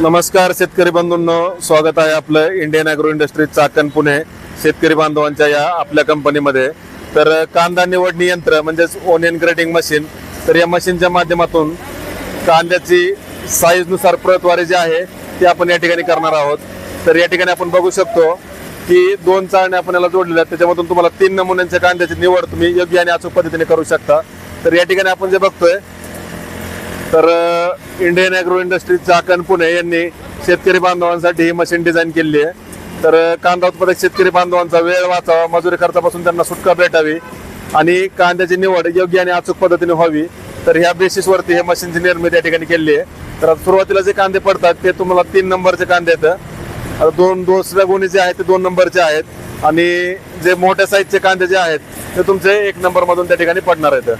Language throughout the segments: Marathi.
नमस्कार शेतकरी बंधूंनो स्वागत आहे आपलं Indian agro industry Chakan Pune शेतकरी बांधवांच्या या आपल्या कंपनीमध्ये तर कांदा निवडणी यंत्र म्हणजेच ओनियन ग्रेडिंग मशीन तर या मशीनच्या माध्यमातून कांद्याची साईजनुसार प्रतवारी जी आहे ती आपण या ठिकाणी करणार आहोत. तर या ठिकाणी आपण बघू शकतो की दोन चाळण्या आपण याला जोडलेल्या आहेत. त्याच्यामधून तुम्हाला तीन नमुन्यांच्या कांद्याची निवड तुम्ही योग्य आणि अचूक पद्धतीने करू शकता. तर या ठिकाणी आपण जे बघतोय तर Indian agro industry Chakan Pune यांनी शेतकरी बांधवांसाठी ही मशीन डिझाईन केलेली आहे. तर कांदा उत्पादक शेतकरी बांधवांचा वेळ वाचावा मजुरी खर्चापासून त्यांना सुटका भेटावी आणि कांद्याची निवड योग्य आणि अचूक पद्धतीने व्हावी. तर ह्या बेसिसवरती हे मशीनची निर्मिती या ठिकाणी केली आहे. तर सुरुवातीला जे कांदे पडतात ते तुम्हाला तीन नंबरचे कांदे आहेत. दोन दुसऱ्या गुणी जे आहेत ते दोन नंबरचे आहेत. आणि जे मोठ्या साईजचे कांदे जे आहेत ते तुमचे एक नंबरमधून त्या ठिकाणी पडणार आहेत.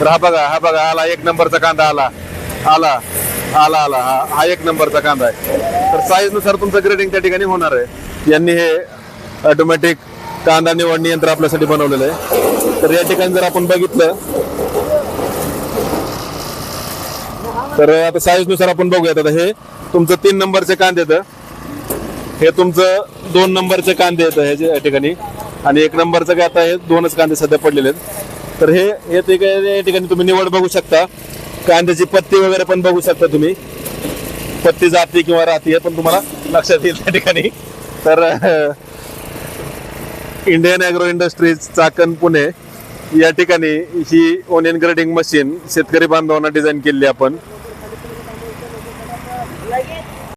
तर हा बघा हा बघा आला एक नंबरचा कांदा आला. आला आला आला हा हा एक नंबरचा कांदा आहे. तर साईजनुसार तुमचं ग्रेडिंग त्या ठिकाणी होणार आहे. यांनी हे ऑटोमॅटिक कांदा निवडणी यंत्र आपल्यासाठी बनवलेलं आहे. तर या ठिकाणी जर आपण बघितलं तर आता साईजनुसार आपण बघूयात. आता हे तुमचं तीन नंबरचे कांदे येतं हे तुमचं दोन नंबरचे कांदे येतं ह्याच्या ठिकाणी. आणि एक नंबरचं काय आता हे दोनच कांदे सध्या पडलेले आहेत. तर हे या ठिकाणी तुम्ही निवड बघू शकता. कांद्याची पत्ती वगैरे पण बघू शकता तुम्ही. पत्ती जाती किंवा राहती हे पण तुम्हाला लक्षात येईल त्या ठिकाणी. तर Indian agro industries Chakan Pune या ठिकाणी ही ओनियन ग्रेडिंग मशीन शेतकरी बांधवांना डिझाईन केली आपण.